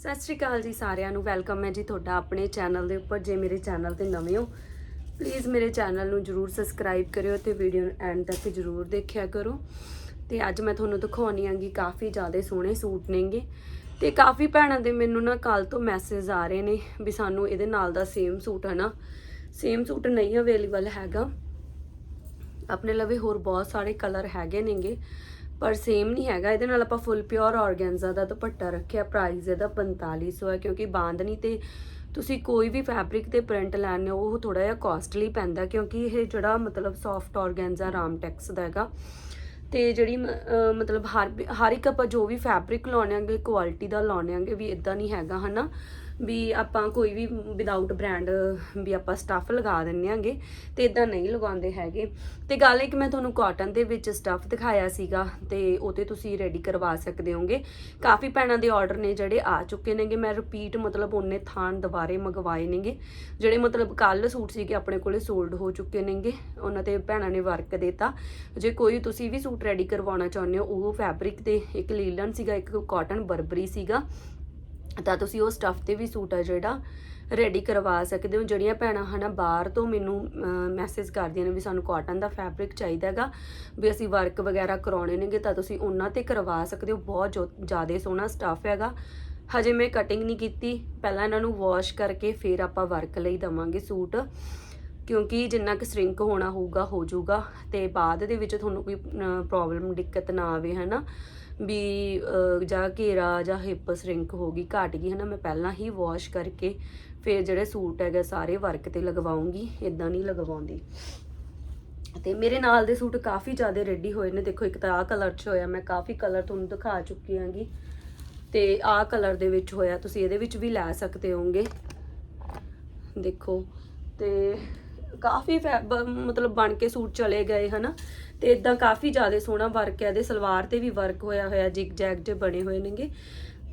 ਸਤਿ ਸ਼੍ਰੀ ਅਕਾਲ ਜੀ ਸਾਰਿਆਂ ਨੂੰ, ਵੈਲਕਮ ਹੈ ਜੀ ਤੁਹਾਡਾ ਆਪਣੇ ਚੈਨਲ ਦੇ ਉੱਪਰ, ਜੇ ਮੇਰੇ ਚੈਨਲ ਤੇ ਨਵੇਂ ਹੋ ਪਲੀਜ਼ ਮੇਰੇ ਚੈਨਲ ਨੂੰ ਜਰੂਰ ਸਬਸਕ੍ਰਾਈਬ ਕਰਿਓ ਤੇ ਵੀਡੀਓ ਨੂੰ ਐਂਡ ਤੱਕ ਜਰੂਰ ਦੇਖਿਆ ਕਰੋ। ਤੇ ਅੱਜ ਮੈਂ ਤੁਹਾਨੂੰ ਦਿਖਾਉਣੀ ਆਂਗੀ ਕਾਫੀ ਜ਼ਿਆਦਾ ਸੋਹਣੇ ਸੂਟ ਨੇਗੇ ਤੇ ਕਾਫੀ ਭੈਣਾਂ ਦੇ ਮੈਨੂੰ ਨਾ ਕੱਲ ਤੋਂ ਮੈਸੇਜ ਆ ਰਹੇ ਨੇ ਵੀ ਸਾਨੂੰ ਇਹਦੇ ਨਾਲ ਦਾ ਸੇਮ ਸੂਟ ਹੈ ਨਾ ਸੇਮ ਸੂਟ ਨਹੀਂ ਅਵੇਲੇਬਲ ਹੈਗਾ। ਆਪਣੇ ਲਵੇ ਹੋਰ ਬਹੁਤ ਸਾਰੇ ਕਲਰ ਹੈਗੇ ਨੇਗੇ। ਪਰ ਸੇਮ ਨਹੀਂ ਹੈਗਾ। ਇਹਦੇ ਨਾਲ ਆਪਾਂ ਫੁੱਲ ਪਿਓਰ ਆਰਗੈਂਜ਼ਾ ਦਾ ਦੁਪੱਟਾ ਰੱਖਿਆ। ਪ੍ਰਾਈਸ ਇਹਦਾ 4500 ਹੈ ਕਿਉਂਕਿ ਬਾਂਦਨੀ ਤੇ ਤੁਸੀਂ ਕੋਈ ਵੀ ਫੈਬਰਿਕ ਤੇ ਪ੍ਰਿੰਟ ਲੈਣੇ ਹੋ, ਉਹ ਥੋੜਾ ਜਿਹਾ ਕਾਸਟਲੀ ਪੈਂਦਾ ਕਿਉਂਕਿ ਇਹ ਜਿਹੜਾ ਮਤਲਬ ਸੌਫਟ ਆਰਗੈਂਜ਼ਾ ਰਾਮਟੈਕਸ ਦਾ ਹੈਗਾ। ਤੇ ਜਿਹੜੀ ਮ- ਮਤਲਬ ਹਰ ਹਰ ਇੱਕ ਆਪਾਂ ਜੋ ਵੀ ਫੈਬਰਿਕ ਲਾਉਣੇ ਆਂਗੇ ਕੁਆਲਿਟੀ ਦਾ ਲਾਉਣੇ ਆਂਗੇ ਵੀ ਇਦਾਂ ਨਹੀਂ ਹੈਗਾ, ਹਨਾ? ਵੀ ਆਪਾਂ ਕੋਈ ਵੀ ਵਿਦਆਊਟ ਬ੍ਰਾਂਡ ਵੀ ਆਪਾਂ ਸਟੱਫ ਲਗਾ ਦਿੰਨੇ ਆਂਗੇ ਤੇ ਇਦਾਂ ਨਹੀਂ ਲਗਾਉਂਦੇ ਹੈਗੇ। ਤੇ ਗੱਲ ਇੱਕ ਮੈਂ ਤੁਹਾਨੂੰ ਕਾਟਨ ਦੇ ਵਿੱਚ ਸਟੱਫ ਦਿਖਾਇਆ ਸੀਗਾ ਤੇ ਉਹ ਤੇ ਤੁਸੀਂ ਰੈਡੀ ਕਰਵਾ ਸਕਦੇ ਹੋਗੇ। ਕਾਫੀ ਭੈਣਾਂ ਦੇ ਆਰਡਰ ਨੇ ਜਿਹੜੇ ਆ ਚੁੱਕੇ ਨੇਗੇ। ਮੈਂ ਰਿਪੀਟ ਮਤਲਬ ਉਹਨੇ ਥਾਨ ਦੁਬਾਰੇ ਮੰਗਵਾਏ ਨੇਗੇ, ਜਿਹੜੇ ਮਤਲਬ ਕੱਲ ਸੂਟ ਸੀਗੇ ਆਪਣੇ ਕੋਲੇ ਸੋਲਡ ਹੋ ਚੁੱਕੇ ਨੇਗੇ। ਉਹਨਾਂ ਤੇ ਭੈਣਾਂ ਨੇ ਵਰਕ ਦਿੱਤਾ। ਜੇ ਕੋਈ ਤੁਸੀਂ ਵੀ ਸੂਟ ਰੈਡੀ ਕਰਵਾਉਣਾ ਚਾਹੁੰਦੇ ਹੋ, ਉਹ ਫੈਬਰਿਕ ਤੇ ਇੱਕ ਲੀਲਨ ਸੀਗਾ, ਇੱਕ ਕਾਟਨ ਬਰਬਰੀ ਸੀਗਾ। ਤਾਂ ਤੁਸੀਂ ਉਹ ਸਟੱਫ ਤੇ ਵੀ ਸੂਟ ਆ ਜਿਹੜਾ ਰੈਡੀ ਕਰਵਾ ਸਕਦੇ ਹੋ। ਜਿਹੜੀਆਂ ਭੈਣਾਂ ਹਨਾ ਬਾਹਰ ਤੋਂ ਮੈਨੂੰ ਮੈਸੇਜ ਕਰਦੀਆਂ ਨੇ ਵੀ ਸਾਨੂੰ ਕਾਟਨ ਦਾ ਫੈਬਰਿਕ ਚਾਹੀਦਾ ਹੈਗਾ, ਵੀ ਅਸੀਂ ਵਰਕ ਵਗੈਰਾ ਕਰਾਉਣੇ ਨੇਗੇ ਤਾਂ ਤੁਸੀਂ ਉਹਨਾਂ ਤੇ ਕਰਵਾ ਸਕਦੇ ਹੋ। ਬਹੁਤ ਜ਼ਿਆਦਾ ਸੋਹਣਾ ਸਟੱਫ ਹੈਗਾ। ਹਜੇ ਮੈਂ ਕਟਿੰਗ ਨਹੀਂ ਕੀਤੀ। ਪਹਿਲਾਂ ਇਹਨਾਂ ਨੂੰ ਵਾਸ਼ ਕਰਕੇ ਫਿਰ ਆਪਾਂ ਵਰਕ ਲਈ ਦਵਾਂਗੇ ਸੂਟ। ਕਿਉਂਕਿ ਜਿੰਨਾ ਕਿ ਸ਼ਰਿੰਕ ਹੋਣਾ ਹੋਊਗਾ, ਹੋ ਜਾਊਗਾ ਤੇ ਬਾਅਦ ਦੇ ਵਿੱਚ ਤੁਹਾਨੂੰ ਕੋਈ ਪ੍ਰੋਬਲਮ ਦਿੱਕਤ ਨਾ ਆਵੇ, ਹਨਾ। ਵੀ ਜਾਂ ਘੇਰਾ ਜਾਂ ਹਿੱਪ ਸ਼ਰਿੰਕ ਹੋ ਗਈ, ਘਟ ਗਈ, ਹਨਾ, ਮੈਂ ਪਹਿਲਾਂ ਹੀ ਵਾਸ਼ ਕਰਕੇ ਫਿਰ ਜਿਹੜੇ ਸੂਟ ਹੈਗੇ ਸਾਰੇ ਵਰਕ ਤੇ ਲਗਵਾਉਂਗੀ ਇਦਾਂ ਨਹੀਂ ਲਗਵਾਉਂਦੀ। ਤੇ ਮੇਰੇ ਨਾਲ ਦੇ ਸੂਟ ਕਾਫੀ ਜ਼ਿਆਦਾ ਰੈਡੀ ਹੋਏ ਨੇ, ਦੇਖੋ ਇੱਕ ਤਾਂ ਆਹ ਕਲਰ 'ਚ ਹੋਇਆ, ਮੈਂ ਕਾਫੀ ਕਲਰ ਤੁਹਾਨੂੰ ਦਿਖਾ ਚੁੱਕੀ ਆਂਗੀ ਤੇ ਆਹ ਕਲਰ ਦੇ ਵਿੱਚ ਹੋਇਆ, ਤੁਸੀਂ ਇਹਦੇ ਵਿੱਚ ਵੀ ਲੈ ਸਕਦੇ ਹੋਗੇ ਦੇਖੋ, ਤੇ ਕਾਫੀ ਫੈ- ਮਤਲਬ ਬਣ ਕੇ ਸੂਟ ਚਲੇ ਗਏ, ਹਨਾ। ਤੇ ਇਦਾਂ ਕਾਫੀ ਜ਼ਿਆਦਾ ਸੋਹਣਾ ਵਰਕ ਹੈ। ਇਹਦੇ ਸਲਵਾਰ ਤੇ ਵੀ ਵਰਕ ਹੋਇਆ ਹੋਇਆ, ਜਿਗ ਜੈਗ ਜੇ ਬਣੇ ਹੋਏ ਨੇਗੇ।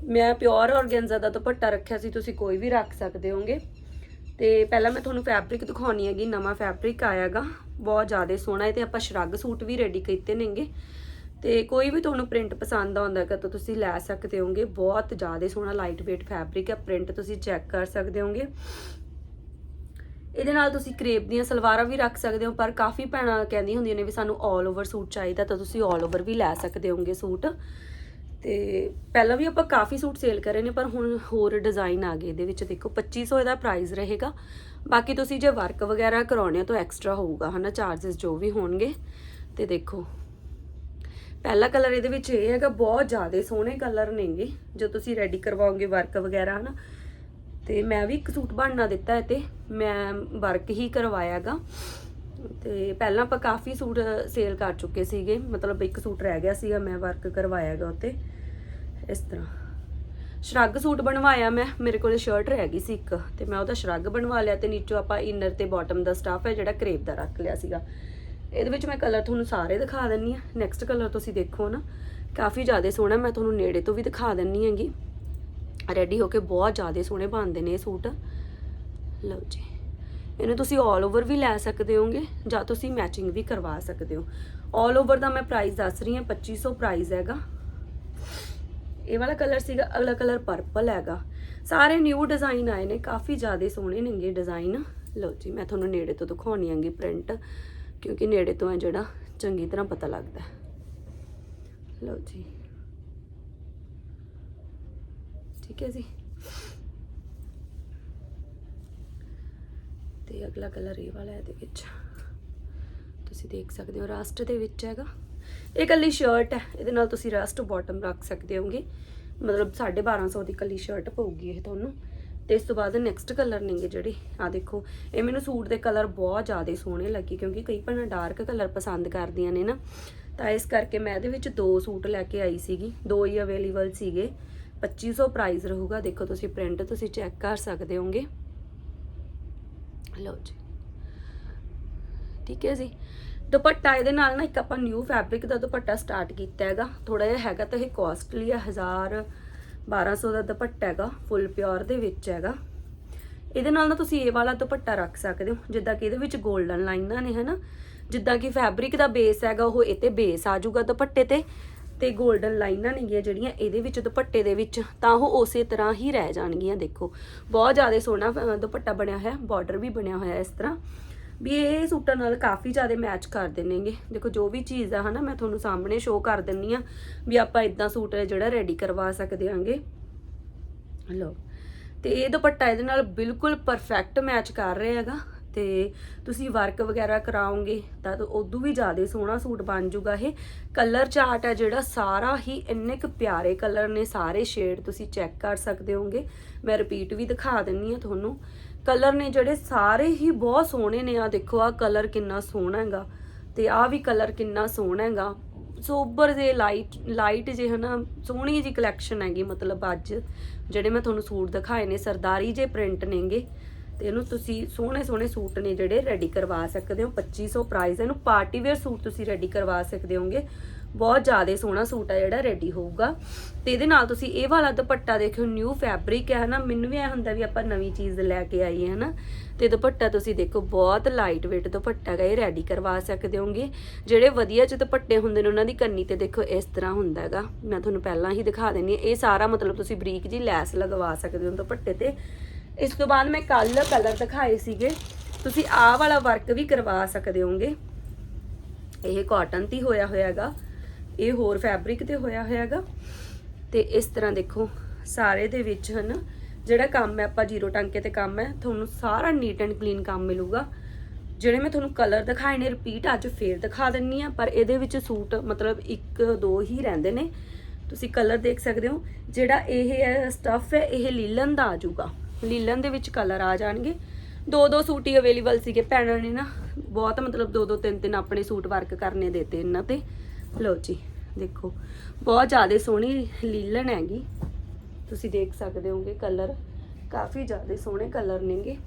ਮੈਂ ਪਿਓਰ ਆਰਗੈਂਜ਼ਾ ਦਾ ਦੁਪੱਟਾ ਰੱਖਿਆ ਸੀ, ਤੁਸੀਂ ਕੋਈ ਵੀ ਰੱਖ ਸਕਦੇ ਹੋਗੇ। ਤੇ ਪਹਿਲਾਂ ਮੈਂ ਤੁਹਾਨੂੰ ਫੈਬਰਿਕ ਦਿਖਾਉਣੀ ਹੈਗੀ, ਨਵਾਂ ਫੈਬਰਿਕ ਆਇਆਗਾ। ਬਹੁਤ ਜ਼ਿਆਦਾ ਸੋਹਣਾ ਹੈ ਤੇ ਆਪਾਂ ਸ਼ਰਗ ਸੂਟ ਵੀ ਰੈਡੀ ਕੀਤੇ ਨੇਗੇ। ਤੇ ਕੋਈ ਵੀ ਤੁਹਾਨੂੰ ਪ੍ਰਿੰਟ ਪਸੰਦ ਆਉਂਦਾ ਹੈ ਤਾਂ ਤੁਸੀਂ ਲੈ ਸਕਦੇ ਹੋਗੇ। ਬਹੁਤ ਜ਼ਿਆਦਾ ਸੋਹਣਾ ਲਾਈਟ weight ਫੈਬਰਿਕ ਹੈ ਪ੍ਰਿੰਟ ਤੁਸੀਂ ਚੈੱਕ ਕਰ ਸਕਦੇ ਹੋਗੇ। ਇਹਦੇ ਨਾਲ ਤੁਸੀਂ ਕ੍ਰੇਪ ਦੀਆਂ ਸਲਵਾਰਾਂ ਵੀ ਰੱਖ ਸਕਦੇ ਹੋ, ਪਰ ਕਾਫੀ ਭੈਣਾਂ ਕਹਿੰਦੀ ਹੁੰਦੀਆਂ ਨੇ ਵੀ ਸਾਨੂੰ 올 ਓਵਰ ਸੂਟ ਚਾਹੀਦਾ, ਤਾਂ ਤੁਸੀਂ 올 ਓਵਰ ਵੀ ਲੈ ਸਕਦੇ ਹੋਗੇ ਸੂਟ। ਤੇ ਪਹਿਲਾਂ ਵੀ ਆਪਾਂ ਕਾਫੀ ਸੂਟ ਸੇਲ ਕਰੇ ਨੇ, ਪਰ ਹੁਣ ਹੋਰ ਡਿਜ਼ਾਈਨ ਆ ਗਏ ਇਹਦੇ ਵਿੱਚ। ਦੇਖੋ 2500 ਇਹਦਾ ਪ੍ਰਾਈਸ ਰਹੇਗਾ। ਬਾਕੀ ਤੁਸੀਂ ਜੇ ਵਰਕ ਵਗੈਰਾ ਕਰਾਉਣੇ ਤਾਂ ਐਕਸਟਰਾ ਹੋਊਗਾ, ਹਨਾ ਚਾਰजेस ਜੋ ਵੀ ਹੋਣਗੇ। ਤੇ ਦੇਖੋ, ਪਹਿਲਾ ਕਲਰ ਇਹਦੇ ਵਿੱਚ ਇਹ ਹੈਗਾ, ਬਹੁਤ ਜ਼ਿਆਦਾ ਸੋਹਣੇ ਕਲਰ ਨੇਗੇ। ਜੋ ਤੁਸੀਂ ਰੈਡੀ ਕਰਵਾਓਗੇ ਵਰਕ ਵਗੈਰਾ, ਹਨਾ। ਤੇ ਮੈਂ ਵੀ ਇੱਕ ਸੂਟ ਬਣਨਾ ਦਿੱਤਾ ਹੈ ਤੇ ਮੈਂ ਵਰਕ ਹੀ ਕਰਵਾਇਆਗਾ। ਤੇ ਪਹਿਲਾਂ ਆਪਾਂ ਕਾਫੀ ਸੂਟ ਸੇਲ ਕਰ ਚੁੱਕੇ ਸੀਗੇ, ਮਤਲਬ ਇੱਕ ਸੂਟ ਰਹਿ ਗਿਆ ਸੀਗਾ, ਮੈਂ ਵਰਕ ਕਰਵਾਇਆਗਾ ਉੱਤੇ। ਇਸ ਤਰ੍ਹਾਂ। ਸ਼ਰੱਗ ਸੂਟ ਬਣਵਾਇਆ ਮੈਂ, ਮੇਰੇ ਕੋਲੇ ਸ਼ਰਟ ਰਹਿ ਗਈ ਸੀ ਇੱਕ, ਤੇ ਮੈਂ ਉਹਦਾ ਸ਼ਰੱਗ ਬਣਵਾ ਲਿਆ ਤੇ ਨੀਚੋਂ ਆਪਾਂ ਇਨਰ ਤੇ ਬਾਟਮ ਦਾ ਸਟਾਫ ਹੈ ਜਿਹੜਾ ਕਰੇਪ ਦਾ ਰੱਖ ਲਿਆ ਸੀਗਾ। ਇਹਦੇ ਵਿੱਚ ਮੈਂ ਕਲਰ ਤੁਹਾਨੂੰ ਸਾਰੇ ਦਿਖਾ ਦਿੰਨੀ ਆ ਨੈਕਸਟ ਕਲਰ ਤੁਸੀਂ ਦੇਖੋ ਨਾ। ਕਾਫੀ ਜ਼ਿਆਦਾ ਸੋਹਣਾ, ਮੈਂ ਤੁਹਾਨੂੰ ਨੇੜੇ ਤੋਂ ਵੀ ਦਿਖਾ ਦਿੰਨੀ ਹੈਗੀ। ਰੈਡੀ ਹੋ ਕੇ ਬਹੁਤ ਜ਼ਿਆਦਾ ਸੋਹਣੇ ਬਣਦੇ ਨੇ ਇਹ ਸੂਟ। ਲਓ ਜੀ। ਇਹਨੂੰ ਤੁਸੀਂ 올 ਓਵਰ ਵੀ ਲੈ ਸਕਦੇ ਹੋਗੇ, ਜਾਂ ਤੁਸੀਂ ਮੈਚਿੰਗ ਵੀ ਕਰਵਾ ਸਕਦੇ ਹੋ। 올 ਓਵਰ ਦਾ ਮੈਂ ਪ੍ਰਾਈਸ ਦੱਸ ਰਹੀ ਹਾਂ 2500 ਪ੍ਰਾਈਸ ਹੈਗਾ। ਇਹ ਵਾਲਾ ਕਲਰ ਸੀਗਾ ਅਗਲਾ ਕਲਰ ਪਰਪਲ ਹੈਗਾ। ਸਾਰੇ ਨਿਊ ਡਿਜ਼ਾਈਨ ਆਏ ਨੇ, ਕਾਫੀ ਜ਼ਿਆਦਾ ਸੋਹਣੇ ਨੇਗੇ ਡਿਜ਼ਾਈਨ ਲਓ ਜੀ, ਮੈਂ ਤੁਹਾਨੂੰ ਨੇੜੇ ਤੋਂ ਦਿਖਾਉਣੀ ਆਂਗੀ ਪ੍ਰਿੰਟ ਕਿਉਂਕਿ ਨੇੜੇ ਤੋਂ ਹੈ ਜਿਹੜਾ, ਚੰਗੀ ਤਰ੍ਹਾਂ ਪਤਾ ਲੱਗਦਾ। ਲਓ ਜੀ। ਠੀਕ ਹੈ ਜੀ। ਤੇ ਅਗਲਾ ਕਲਰ ਇਹ ਵਾਲਾ ਹੈ ਇਹਦੇ ਵਿੱਚ। ਤੁਸੀਂ ਦੇਖ ਸਕਦੇ ਹੋ ਰਸਟ ਦੇ ਵਿੱਚ ਹੈਗਾ। ਇਹ ਕੱਲੀ ਸ਼ਰਟ ਹੈ, ਇਹਦੇ ਨਾਲ ਤੁਸੀਂ ਰਸਟ ਬਾਟਮ ਰੱਖ ਸਕਦੇ ਹੋਗੇ। ਮਤਲਬ 1250 ਦੀ ਕੱਲੀ ਸ਼ਰਟ ਪਊਗੀ ਇਹ ਤੁਹਾਨੂੰ। ਤੇ ਇਸ ਤੋਂ ਬਾਅਦ ਨੈਕਸਟ ਕਲਰ ਨੇਗੇ ਜਿਹੜੇ। ਆ ਦੇਖੋ, ਇਹ ਮੈਨੂੰ ਸੂਟ ਦੇ ਕਲਰ ਬਹੁਤ ਜ਼ਿਆਦਾ ਸੋਹਣੇ ਲੱਗੇ, ਕਿਉਂਕਿ ਕਈ ਭੈਣਾਂ ਡਾਰਕ ਕਲਰ ਪਸੰਦ ਕਰਦੀਆਂ ਨੇ ਨਾ। ਤਾਂ ਇਸ ਕਰਕੇ ਮੈਂ ਇਹਦੇ ਵਿੱਚ ਦੋ ਸੂਟ ਲੈ ਕੇ ਆਈ ਸੀਗੀ। ਦੋ ਹੀ ਅਵੇਲੇਬਲ ਸੀਗੇ। 2500 ਪ੍ਰਾਈਸ ਰਹੂਗਾ। ਦੇਖੋ ਤੁਸੀਂ ਪ੍ਰਿੰਟ ਤੁਸੀਂ ਚੈੱਕ ਕਰ ਸਕਦੇ ਹੋਗੇ ਲਓ ਜੀ। ਠੀਕ ਹੈ ਜੀ। ਦੁਪੱਟਾ ਇਹਦੇ ਨਾਲ ਨਾ ਇੱਕ ਆਪਾਂ ਨਿਊ ਫੈਬਰਿਕ ਦਾ ਦੁਪੱਟਾ ਸਟਾਰਟ ਕੀਤਾ ਹੈਗਾ। ਥੋੜਾ ਜਿਹਾ ਹੈਗਾ ਤਾਂ ਇਹ ਕਾਸਟਲੀ ਹੈ 1000 1200 ਦਾ ਦੁਪੱਟਾ ਹੈਗਾ ਫੁੱਲ ਪਿਓਰ ਦੇ ਵਿੱਚ ਹੈਗਾ। ਇਹਦੇ ਨਾਲ ਨਾ ਤੁਸੀਂ ਇਹ ਵਾਲਾ ਦੁਪੱਟਾ ਰੱਖ ਸਕਦੇ ਹੋ। ਜਿੱਦਾਂ ਕਿ ਇਹਦੇ ਵਿੱਚ 골ਡਨ ਲਾਈਨਾਂ ਨੇ, ਹਨਾ? ਜਿੱਦਾਂ ਕਿ ਫੈਬਰਿਕ ਦਾ ਬੇਸ ਹੈਗਾ, ਉਹ ਇਹ ਤੇ ਬੇਸ ਆ ਜਾਊਗਾ ਦੁਪੱਟੇ ਤੇ। ਤੇ 골ਡਨ ਲਾਈਨਾਂ ਨੇਗੀਆਂ ਜਿਹੜੀਆਂ ਇਹਦੇ ਵਿੱਚ, ਦੁਪੱਟੇ ਦੇ ਵਿੱਚ, ਤਾਂ ਉਹ ਉਸੇ ਤਰ੍ਹਾਂ ਹੀ ਰਹਿ ਜਾਣਗੀਆਂ, ਦੇਖੋ। ਬਹੁਤ ਜ਼ਿਆਦਾ ਸੋਹਣਾ ਦੁਪੱਟਾ ਬਣਿਆ ਹੋਇਆ ਬਾਰਡਰ ਵੀ ਬਣਿਆ ਹੋਇਆ ਇਸ ਤਰ੍ਹਾਂ। ਵੀ ਇਹ ਸੂਟਾਂ ਨਾਲ ਕਾਫੀ ਜ਼ਿਆਦਾ ਮੈਚ ਕਰਦੇ ਨੇਗੇ। ਦੇਖੋ, ਜੋ ਵੀ ਚੀਜ਼ ਆ, ਹਨਾ, ਮੈਂ ਤੁਹਾਨੂੰ ਸਾਹਮਣੇ ਸ਼ੋਅ ਕਰ ਦਿੰਨੀ ਆ ਵੀ ਆਪਾਂ ਇਦਾਂ ਸੂਟ ਜਿਹੜਾ ਰੈਡੀ ਕਰਵਾ ਸਕਦੇ ਆਂਗੇ। ਲਓ। ਤੇ ਇਹ ਦੁਪੱਟਾ ਇਹਦੇ ਨਾਲ ਬਿਲਕੁਲ ਪਰਫੈਕਟ ਮੈਚ ਕਰ ਰਿਹਾ ਹੈਗਾ। ਤੇ ਤੁਸੀਂ ਵਰਕ ਵਗੈਰਾ ਕਰਾਓਗੇ, ਤਾਂ ਉਦੋਂ ਵੀ ਜ਼ਿਆਦਾ ਸੋਹਣਾ ਸੂਟ ਬਣ ਜਾਊਗਾ ਇਹ। ਕਲਰ ਚਾਰਟ ਹੈ ਜਿਹੜਾ, ਸਾਰਾ ਹੀ ਇੰਨੇ ਕੁ ਪਿਆਰੇ ਕਲਰ ਨੇ, ਸਾਰੇ ਸ਼ੇਡ ਤੁਸੀਂ ਚੈੱਕ ਕਰ ਸਕਦੇ ਹੋਗੇ ਮੈਂ ਰਿਪੀਟ ਵੀ ਦਿਖਾ ਦਿੰਨੀ ਆ ਤੁਹਾਨੂੰ। ਕਲਰ ਨੇ ਜਿਹੜੇ ਸਾਰੇ ਹੀ ਬਹੁਤ ਸੋਹਣੇ ਨੇ ਆ ਦੇਖੋ ਆ ਕਲਰ ਕਿੰਨਾ ਸੋਹਣਾ ਹੈਗਾ ਤੇ ਆ ਵੀ ਕਲਰ ਕਿੰਨਾ ਸੋਹਣਾ ਹੈਗਾ। ਸੋਬਰ ਦੇ ਲਾਈਟ ਲਾਈਟ ਜੇ ਹਨਾ, ਸੋਹਣੀ ਜੀ ਕਲੈਕਸ਼ਨ ਹੈਗੀ ਮਤਲਬ ਅੱਜ, ਜਿਹੜੇ ਮੈਂ ਤੁਹਾਨੂੰ ਸੂਟ ਦਿਖਾਏ ਨੇ, ਸਰਦਾਰੀ ਜੇ ਪ੍ਰਿੰਟ ਨੇਗੇ। ਤੇ ਇਹਨੂੰ ਤੁਸੀਂ ਸੋਹਣੇ ਸੋਹਣੇ ਸੂਟ ਨੇ ਜਿਹੜੇ ਰੈਡੀ ਕਰਵਾ ਸਕਦੇ ਹੋ। 2500 ਪ੍ਰਾਈਸ ਇਹਨੂੰ ਪਾਰਟੀ ਵੇਅਰ ਸੂਟ ਤੁਸੀਂ ਰੈਡੀ ਕਰਵਾ ਸਕਦੇ ਹੋਗੇ। ਬਹੁਤ ਜ਼ਿਆਦਾ ਸੋਹਣਾ ਸੂਟ ਆ ਜਿਹੜਾ ਰੈਡੀ ਹੋਊਗਾ। ਤੇ ਇਹਦੇ ਨਾਲ ਤੁਸੀਂ ਇਹ ਵਾਲਾ ਦੁਪੱਟਾ ਦੇਖਿਓ ਨਿਊ ਫੈਬਰਿਕ ਹੈ ਹਨਾ। ਮੈਨੂੰ ਵੀ ਐ ਹੁੰਦਾ ਵੀ ਆਪਾਂ ਨਵੀਂ ਚੀਜ਼ ਲੈ ਕੇ ਆਈਏ, ਹਨਾ। ਤੇ ਦੁਪੱਟਾ ਤੁਸੀਂ ਦੇਖੋ, ਬਹੁਤ ਲਾਈਟ weight ਦੁਪੱਟਾ ਗਾ, ਇਹ ਰੈਡੀ ਕਰਵਾ ਸਕਦੇ ਹੋਗੇ। ਜਿਹੜੇ ਵਧੀਆ ਚ ਦੁਪੱਟੇ ਹੁੰਦੇ ਨੇ, ਉਹਨਾਂ ਦੀ ਕੰਨੀ ਤੇ ਦੇਖੋ, ਇਸ ਤਰ੍ਹਾਂ ਹੁੰਦਾ ਹੈਗਾ ਮੈਂ ਤੁਹਾਨੂੰ ਪਹਿਲਾਂ ਹੀ ਦਿਖਾ ਦਿੰਨੀ ਹਾਂ। ਇਹ ਸਾਰਾ ਮਤਲਬ ਤੁਸੀਂ ਬਰੀਕ ਜੀ ਲੈਸ ਲਗਵਾ ਸਕਦੇ ਹੋ ਦੁਪੱਟੇ ਤੇ। ਇਸ ਤੋਂ ਬਾਅਦ ਮੈਂ ਕੱਲ ਕਲਰ ਦਿਖਾਏ ਸੀਗੇ। ਤੁਸੀਂ ਆਹ ਵਾਲਾ ਵਰਕ ਵੀ ਕਰਵਾ ਸਕਦੇ ਹੋਗੇ ਇਹ ਕਾਟਨ ਤੇ ਹੀ ਹੋਇਆ ਹੋਇਆਗਾ। ਇਹ ਹੋਰ ਫੈਬਰਿਕ ਤੇ ਹੋਇਆ ਹੋਇਆਗਾ। ਤੇ ਇਸ ਤਰ੍ਹਾਂ ਦੇਖੋ, ਸਾਰੇ ਦੇ ਵਿੱਚ ਹਨ, ਜਿਹੜਾ ਕੰਮ ਹੈ, ਆਪਾਂ ਜ਼ੀਰੋ ਟਾਂਕੇ ਤੇ ਕੰਮ ਹੈ, ਤੁਹਾਨੂੰ ਸਾਰਾ ਨੀਟ ਐਂਡ ਕਲੀਨ ਕੰਮ ਮਿਲੂਗਾ। ਜਿਹੜੇ ਮੈਂ ਤੁਹਾਨੂੰ ਕਲਰ ਦਿਖਾਏ ਨੇ ਰਿਪੀਟ ਅੱਜ ਫੇਰ ਦਿਖਾ ਦਿੰਨੀ ਆ ਪਰ ਇਹਦੇ ਵਿੱਚ ਸੂਟ ਮਤਲਬ ਇੱਕ, ਦੋ ਹੀ ਰਹਿੰਦੇ ਨੇ। ਤੁਸੀਂ ਕਲਰ ਦੇਖ ਸਕਦੇ ਹੋ। ਜਿਹੜਾ ਇਹ ਸਟੱਫ ਹੈ, ਇਹ ਲੀਲਨ ਦਾ ਆ ਜਾਊਗਾ। ਲੀਲਨ ਦੇ ਵਿੱਚ ਕਲਰ ਆ ਜਾਣਗੇ। ਦੋ ਦੋ ਸੂਟ ਹੀ ਅਵੇਲੇਬਲ ਸੀਗੇ। ਭੈਣਾਂ ਨੇ ਨਾ ਬਹੁਤ ਮਤਲਬ ਦੋ ਦੋ ਤਿੰਨ ਤਿੰਨ ਆਪਣੇ ਸੂਟ ਵਰਕ ਕਰਨੇ ਦੇਤੇ ਇਹਨਾਂ ਤੇ। ਲਓ ਜੀ, ਦੇਖੋ। ਬਹੁਤ ਜ਼ਿਆਦਾ ਸੋਹਣੀ ਲੀਲਨ ਹੈਗੀ। ਤੁਸੀਂ ਦੇਖ ਸਕਦੇ ਹੋਗੇ ਕਲਰ ਕਾਫੀ ਜ਼ਿਆਦਾ ਸੋਹਣੇ ਕਲਰ ਨੇਗੇ।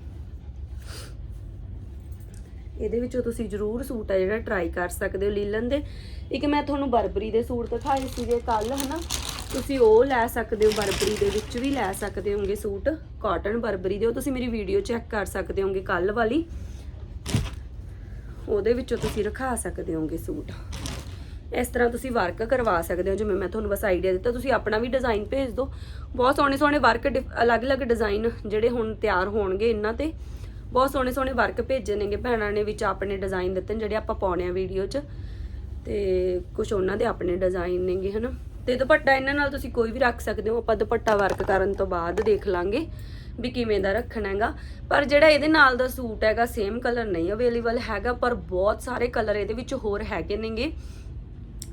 ਇਹਦੇ ਵਿੱਚੋਂ ਤੁਸੀਂ ਜ਼ਰੂਰ ਸੂਟ ਆ ਜਿਹੜਾ ਟਰਾਈ ਕਰ ਸਕਦੇ ਹੋ ਲੀਲਨ ਦੇ। ਇੱਕ ਮੈਂ ਤੁਹਾਨੂੰ ਬਰਬਰੀ ਦੇ ਸੂਟ ਦਿਖਾਏ ਸੀਗੇ ਕੱਲ ਹਨਾ? ਤੁਸੀਂ ਉਹ ਲੈ ਸਕਦੇ ਹੋ ਬਰਬਰੀ ਦੇ ਵਿੱਚ ਵੀ ਲੈ ਸਕਦੇ ਹੋਗੇ ਸੂਟ ਕਾਟਨ ਬਰਬਰੀ ਦੇ। ਉਹ ਤੁਸੀਂ ਮੇਰੀ ਵੀਡੀਓ ਚੈੱਕ ਕਰ ਸਕਦੇ ਹੋਗੇ ਕੱਲ ਵਾਲੀ। ਉਹਦੇ ਵਿੱਚੋਂ ਤੁਸੀਂ ਰਖਾ ਸਕਦੇ ਹੋਗੇ ਸੂਟ। ਇਸ ਤਰ੍ਹਾਂ ਤੁਸੀਂ ਵਰਕ ਕਰਵਾ ਸਕਦੇ ਹੋ। ਜਿਵੇਂ ਮੈਂ ਤੁਹਾਨੂੰ ਬਸ ਆਈਡੀਆ ਦਿੱਤਾ, ਤੁਸੀਂ ਆਪਣਾ ਵੀ ਡਿਜ਼ਾਈਨ ਭੇਜ ਦਿਓ। ਬਹੁਤ ਸੋਹਣੇ ਸੋਹਣੇ ਵਰਕ ਅਲੱਗ-ਅਲੱਗ ਡਿਜ਼ਾਈਨ ਜਿਹੜੇ ਹੁਣ ਤਿਆਰ ਹੋਣਗੇ ਇਹਨਾਂ ਤੇ। ਬਹੁਤ ਸੋਹਣੇ ਸੋਹਣੇ ਵਰਕ ਭੇਜੇ ਨੇਗੇ ਭੈਣਾਂ ਨੇ ਵਿੱਚ ਆਪਣੇ ਡਿਜ਼ਾਈਨ ਦਿੱਤੇ ਨੇ, ਜਿਹੜੇ ਆਪਾਂ ਪਾਉਣੇ ਆ ਵੀਡੀਓ 'ਚ। ਤੇ ਕੁਝ ਉਹਨਾਂ ਦੇ ਆਪਣੇ ਡਿਜ਼ਾਈਨ ਨੇਗੇ, ਹਨਾ। ਤੇ ਦੁਪੱਟਾ ਇਹਨਾਂ ਨਾਲ ਤੁਸੀਂ ਕੋਈ ਵੀ ਰੱਖ ਸਕਦੇ ਹੋ, ਆਪਾਂ ਦੁਪੱਟਾ ਵਰਕ ਕਰਨ ਤੋਂ ਬਾਅਦ ਦੇਖ ਲਾਂਗੇ ਵੀ ਕਿਵੇਂ ਦਾ ਰੱਖਣਾ ਹੈਗਾ। ਪਰ ਜਿਹੜਾ ਇਹਦੇ ਨਾਲ ਦਾ ਸੂਟ ਹੈਗਾ ਸੇਮ ਕਲਰ ਨਹੀਂ ਅਵੇਲੇਬਲ ਹੈਗਾ, ਪਰ ਬਹੁਤ ਸਾਰੇ ਕਲਰ ਇਹਦੇ ਵਿੱਚ ਹੋਰ ਹੈਗੇ ਨੇਗੇ।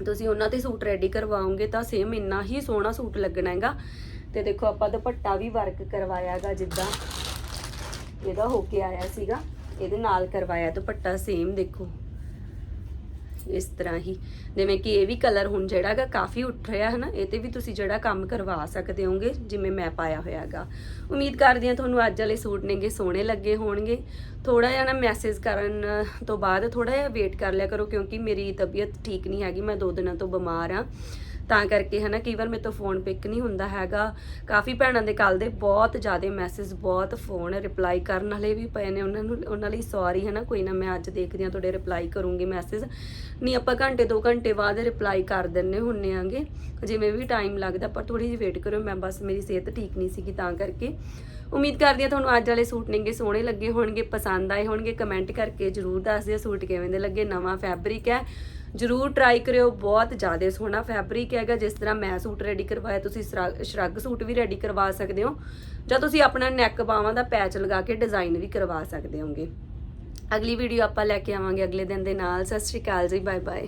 ਤੁਸੀਂ ਉਹਨਾਂ ਤੇ ਸੂਟ ਰੈਡੀ ਕਰਵਾਓਗੇ ਤਾਂ ਸੇਮ ਇੰਨਾ ਹੀ ਸੋਹਣਾ ਸੂਟ ਲੱਗਣਾ ਹੈਗਾ। ਤੇ ਦੇਖੋ, ਆਪਾਂ ਦੁਪੱਟਾ ਵੀ ਵਰਕ ਕਰਵਾਇਆ ਕਰਵਾਇਆਗਾ ਜਿੱਦਾਂ ਇਹਦਾ ਹੋ ਕੇ ਆਇਆ ਸੀਗਾ। ਇਹਦੇ ਨਾਲ ਕਰਵਾਇਆ ਦੁਪੱਟਾ ਸੇਮ ਦੇਖੋ। ਇਸ ਤਰ੍ਹਾਂ ਹੀ। ਜਿਵੇਂ ਕਿ ਇਹ ਵੀ ਕਲਰ ਹੁਣ ਜਿਹੜਾ ਹੈਗਾ ਕਾਫੀ ਉੱਠ ਰਿਹਾ ਹੈ ਨਾ ਇਹ ਤੇ ਵੀ ਤੁਸੀਂ ਜਿਹੜਾ ਕੰਮ ਕਰਵਾ ਸਕਦੇ ਹੋਗੇ, ਜਿਵੇਂ ਮੈਂ ਪਾਇਆ ਹੋਇਆ ਹੈਗਾ। ਉਮੀਦ ਕਰਦੀ ਹਾਂ ਤੁਹਾਨੂੰ ਅੱਜ ਵਾਲੇ ਸੂਟ ਨੇਗੇ ਸੋਹਣੇ ਲੱਗੇ ਹੋਣਗੇ। ਥੋੜਾ ਜਿਹਾ ਨਾ ਮੈਸੇਜ ਕਰਨ ਤੋਂ ਬਾਅਦ ਥੋੜਾ ਜਿਹਾ ਵੇਟ ਕਰ ਲਿਆ ਕਰੋ, ਕਿਉਂਕਿ ਮੇਰੀ ਤਬੀਅਤ ਠੀਕ ਨਹੀਂ ਹੈਗੀ, ਮੈਂ ਦੋ ਦਿਨਾਂ ਤੋਂ ਬਿਮਾਰ ਆ ਤਾਂ ਕਰਕੇ ਹਨਾ, ਕਈ ਵਾਰ ਮੇਰੇ ਤੋਂ ਫੋਨ ਪਿਕ ਨਹੀਂ ਹੁੰਦਾ ਹੈਗਾ। ਕਾਫੀ ਭੈਣਾਂ ਦੇ ਕੱਲ ਦੇ ਬਹੁਤ ਜ਼ਿਆਦਾ ਮੈਸੇਜ ਬਹੁਤ ਫੋਨ ਰਿਪਲਾਈ ਕਰਨ ਵਾਲੇ ਵੀ ਪਏ ਨੇ। ਉਹਨਾਂ ਨੂੰ, ਉਹਨਾਂ ਲਈ ਸੌਰੀ ਹਨਾ, ਕੋਈ ਨਾ ਮੈਂ ਅੱਜ ਦੇਖਦੀ ਹਾਂ, ਤੁਹਾਡੇ ਰਿਪਲਾਈ ਕਰੂੰਗੀ ਮੈਸੇਜ ਨਹੀਂ, ਆਪਾਂ ਘੰਟੇ 2 ਘੰਟੇ ਬਾਅਦ ਰਿਪਲਾਈ ਕਰ ਦਿੰਨੇ ਹੁੰਨੇ ਆਂਗੇ ਜਿਵੇਂ ਵੀ ਟਾਈਮ ਲੱਗਦਾ, ਪਰ ਥੋੜੀ ਜਿਹੀ ਵੇਟ ਕਰੋ, ਮੈਂ ਬਸ ਮੇਰੀ ਸਿਹਤ ਠੀਕ ਨਹੀਂ ਸੀਗੀ ਤਾਂ ਕਰਕੇ। ਉਮੀਦ ਕਰਦੀ ਹਾਂ ਤੁਹਾਨੂੰ ਅੱਜ ਵਾਲੇ ਸੂਟ ਨੇਗੇ ਸੋਹਣੇ ਲੱਗੇ ਹੋਣਗੇ, ਪਸੰਦ ਆਏ ਹੋਣਗੇ। ਕਮੈਂਟ ਕਰਕੇ ਜਰੂਰ ਦੱਸ ਦਿਓ ਸੂਟ ਕਿਵੇਂ ਦੇ ਲੱਗੇ? ਨਵਾਂ ਫੈਬਰਿਕ ਹੈ। ਜਰੂਰ ਟਰਾਈ ਕਰਿਓ, ਬਹੁਤ ਜ਼ਿਆਦਾ ਸੋਹਣਾ ਫੈਬਰਿਕ ਹੈਗਾ, ਜਿਸ ਤਰ੍ਹਾਂ ਮੈਂ ਸੂਟ ਰੈਡੀ ਕਰਵਾਇਆ, ਤੁਸੀਂ ਸ਼ਰਗ- ਸ਼ਰਗ ਸੂਟ ਵੀ ਰੈਡੀ ਕਰਵਾ ਸਕਦੇ ਹੋ, ਜਾਂ ਤੁਸੀਂ ਆਪਣਾ ਨੈਕ ਬਾਵਾਂ ਦਾ ਪੈਚ ਲਗਾ ਕੇ ਡਿਜ਼ਾਈਨ ਵੀ ਕਰਵਾ ਸਕਦੇ ਹੋਗੇ। ਅਗਲੀ ਵੀਡੀਓ ਆਪਾਂ ਲੈ ਕੇ ਆਵਾਂਗੇ, ਅਗਲੇ ਦਿਨ ਦੇ ਨਾਲ, ਸਤਿ ਸ਼੍ਰੀ ਅਕਾਲ ਜੀ ਬਾਏ ਬਾਏ